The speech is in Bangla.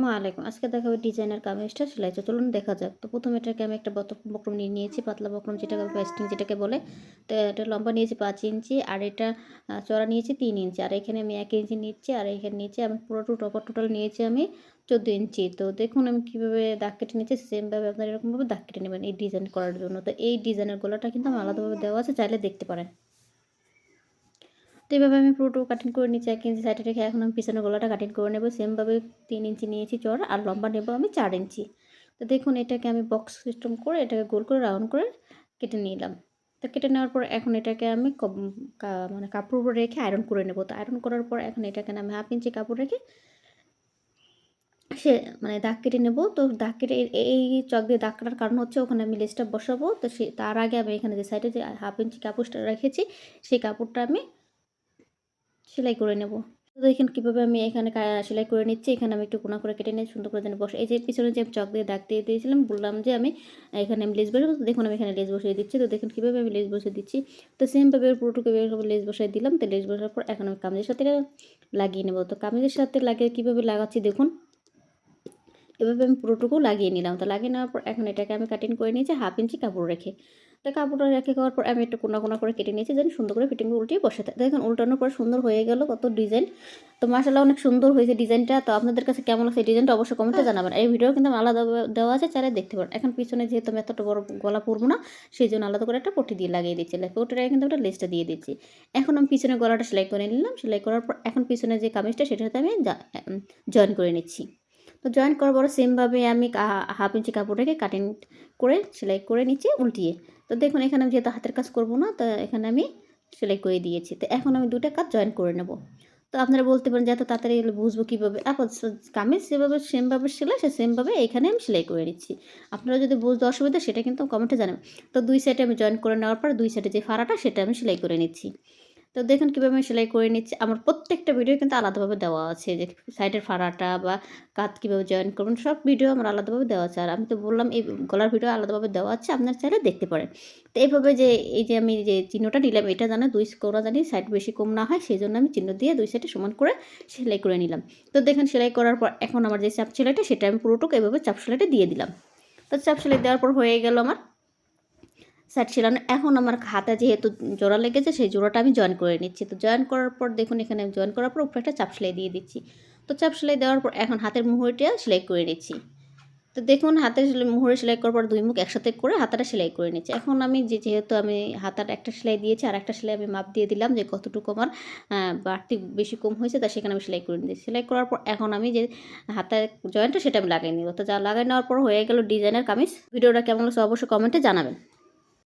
আসসালামু আলাইকুম। আজকে দেখাবো ডিজাইনার কামিজটা সেলাই। চলুন দেখা যাক। তো প্রথমে এটাকে আমি একটা বক্রম নিয়ে নিয়েছি, পাতলা বক্রম যেটাকে পেস্টিং যেটাকে বলে। তো এটা লম্বা নিয়েছি পাঁচ ইঞ্চি আর এটা চড়া নিয়েছি তিন ইঞ্চি। আর এখানে আমি এক ইঞ্চি নিচ্ছি আর এখানে নিচে আমি পুরো টু টপার টোটাল নিয়েছি আমি চোদ্দ ইঞ্চি। তো দেখুন আমি কীভাবে দাগ কেটে নিয়েছি সেমভাবে আপনারা এরকমভাবে দাগ কেটে নেবেন এই ডিজাইন করার জন্য। তো এই ডিজাইনের গলাটা কিন্তু আমার আলাদাভাবে দেওয়া আছে, চাইলে দেখতে পারেন। তো এইভাবে আমি পুরোটুকু কাটিং করে নিচ্ছি এক ইঞ্চি সাইডে রেখে এখন আমি পিছনে গলাটা কাটিং করে নেব। সেমভাবে তিন ইঞ্চি নিয়েছি চড় আর লম্বা নেব আমি চার ইঞ্চি তো দেখুন, এটাকে আমি বক্স সিস্টেম করে এটাকে গোল করে রাউন্ড করে কেটে নিলাম। তো কেটে নেওয়ার পর এখন এটাকে আমি মানে কাপড় উপর রেখে আয়রন করে নেব। তো আয়রন করার পর এখন এটাকে আমি হাফ ইঞ্চি কাপড় রেখে সে মানে দাগ কেটে নেব। তো দাগ কেটে এই- চক দিয়ে দাগ কাটার কারণ হচ্ছে ওখানে আমি লেসটা বসাবো। তো সে তার আগে আমি এখানে যে সাইডে যে হাফ ইঞ্চি কাপড়টা রেখেছি, সেই কাপড়টা আমি সেলাই করে নেব। তো দেখেন কীভাবে আমি এখানে সেলাই করে নিচ্ছি। এখানে আমি একটু কোনা করে কেটে নিয়ে সুন্দর করে যেন বসে এই যে পিছনে যে চক দিয়ে দাগ দিয়ে দিয়েছিলাম, বললাম যে আমি এখানে আমি লেস বসাবো দেখুন আমি এখানে লেস বসিয়ে দিচ্ছি। তো দেখুন কীভাবে আমি লেস বসিয়ে দিচ্ছি। তো সেমভাবে পুরোটুকু এভাবে লেস বসাই দিলাম। তো লেস বসার পর এখন আমি কামিজের সাথে লাগিয়ে নেব। তো কামিজের সাথে লাগিয়ে কীভাবে লাগাচ্ছি দেখুন। এভাবে আমি পুরোটুকু লাগিয়ে নিলাম। তো লাগিয়ে নেওয়ার পর এখন এটাকে আমি কাটিং করে নিয়েছি হাফ ইঞ্চি কাপড় রেখে। তো কাপড়টা রেখে খাওয়ার পর আমি একটু কোনা কোনা করে কেটে নিয়েছি যেন সুন্দর করে ফিটিং উল্টিয়ে বসে থাকে। দেখুন উল্টানোর পর সুন্দর হয়ে গেল কত ডিজাইন তো মাসাল্লাহ অনেক সুন্দর হয়েছে ডিজাইনটা তো আপনাদের কাছে কেমন লাগছে ডিজাইনটা অবশ্যই কমেন্টে জানাবেন। এই ভিডিও কিন্তু আলাদা দেওয়া আছে চাইলে দেখতে পারেন। এখন পিছনে যেহেতু আমি এতটা বড় গলা পরবো না সেই জন্য আলাদা করে একটা পটি দিয়ে লাগিয়ে দিচ্ছি। পটিটা কিন্তু একটা লেসটা দিয়ে দিচ্ছি। এখন আমি পিছনে গলাটা সেলাই করে নিলাম। সেলাই করার পর এখন পিছনে যে কামিজটা সেটাতে আমি জয়েন করে নিচ্ছি। তো জয়েন করার পর সেমভাবে আমি হাফ ইঞ্চি কাপড়টাকে কাটিং করে সেলাই করে নিচ্ছি উল্টিয়ে। তো দেখুন, এখানে আমি যেহেতু হাতের কাজ করব না, তো এখানে আমি সেলাই করে দিয়েছি। তো এখন আমি দুটা কাজ জয়েন করে নেব। তো আপনারা বলতে পারেন যে এত তাড়াতাড়ি বুঝব কীভাবে? আপাতত কামিজ সেভাবে সেমভাবে সেলাই সে সেমভাবে এখানে আমি সেলাই করে নিচ্ছি। আপনারা যদি বুঝতে অসুবিধা, সেটা কিন্তু কমেন্টে জানাবেন। তো দুই সাইডে আমি জয়েন করে নেওয়ার পর দুই সাইডে যে ফাড়াটা, সেটা আমি সেলাই করে নিচ্ছি। তো দেখুন কীভাবে আমি সেলাই করে নিচ্ছি। আমার প্রত্যেকটা ভিডিও কিন্তু আলাদাভাবে দেওয়া আছে। যে সাইডের ফাড়াটা বা কাত কীভাবে জয়েন করবেন, সব ভিডিও আমার আলাদাভাবে দেওয়া আছে। আর আমি তো বললাম, এই গলার ভিডিও আলাদাভাবে দেওয়া আছে, আপনার চাইলে দেখতে পারেন। তো এইভাবে যে, এই যে আমি যে চিহ্নটা নিলাম, এটা জানা দুই কোনা জানি সাইড বেশি কম না হয় সেই জন্য আমি চিহ্ন দিয়ে দুই সাইডে সমান করে সেলাই করে নিলাম। তো দেখেন, সেলাই করার পর এখন আমার যে চাপ সেলাইটা, সেটা আমি পুরোটুকু এভাবে চাপ সেলাইটা দিয়ে দিলাম। তো চাপ সেলাই দেওয়ার পর হয়ে গেল আমার সাইড সেলানো এখন আমার হাতে যেহেতু জোড়া লেগেছে, সেই জোড়াটা আমি জয়েন করে নিচ্ছি। তো জয়েন করার পর দেখুন, এখানে জয়েন করার পর উপরে একটা চাপ সেলাই দিয়ে দিচ্ছি। তো চাপ সেলাই দেওয়ার পর এখন হাতের মুহুরিটা সেলাই করে নিচ্ছি। তো দেখুন, হাতের মুহুরে সেলাই করার পর দুই মুখ একসাথে করে হাতাটা সেলাই করে নিচ্ছি। এখন আমি যে যেহেতু আমি হাতার একটা সেলাই দিয়েছি, আর একটা সেলাই আমি মাপ দিয়ে দিলাম যে কতটুকু আমার বাড়তি বেশি কম হয়েছে, তা সেখানে আমি সেলাই করে নিচ্ছি। সেলাই করার পর এখন আমি যে হাতের জয়েন্টটা সেটা আমি লাগাই নিব। তো যা লাগাই নেওয়ার পর হয়ে গেল ডিজাইনের কামিজ। ভিডিওটা কেমন লাগছে অবশ্যই কমেন্টে জানাবেন।